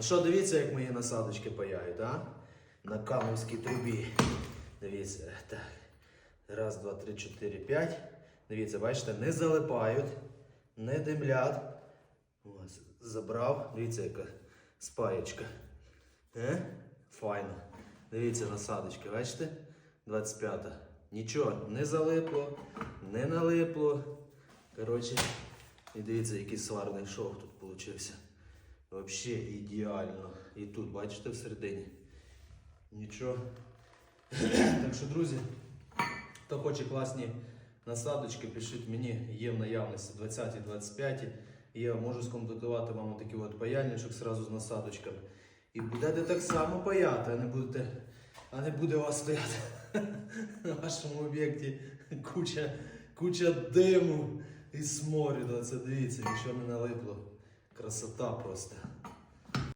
Ну що, дивіться, як мої насадочки паяють, а? На камовській трубі. Дивіться, так. Раз, два, три, чотири, п'ять. Дивіться, бачите, не залипають, не димлять. Ось, забрав. Дивіться, яка спаєчка. Е? Файно. Дивіться, насадочки, бачите? 25-та. Нічого, не залипло, не налипло. Коротше, і дивіться, який сварний шов тут получився. Взагалі ідеально. І тут, бачите, всередині. Нічого. так що, друзі, хто хоче класні насадочки, пишіть мені, є в наявності 20-25. Я можу скомплектувати вам такий от паяльничок сразу з насадочками. І будете так само паяти, а не будете, а не буде у вас стояти на вашому об'єкті куча, куча диму і сморіду. Це дивіться, нічого не налипло. Красота просто.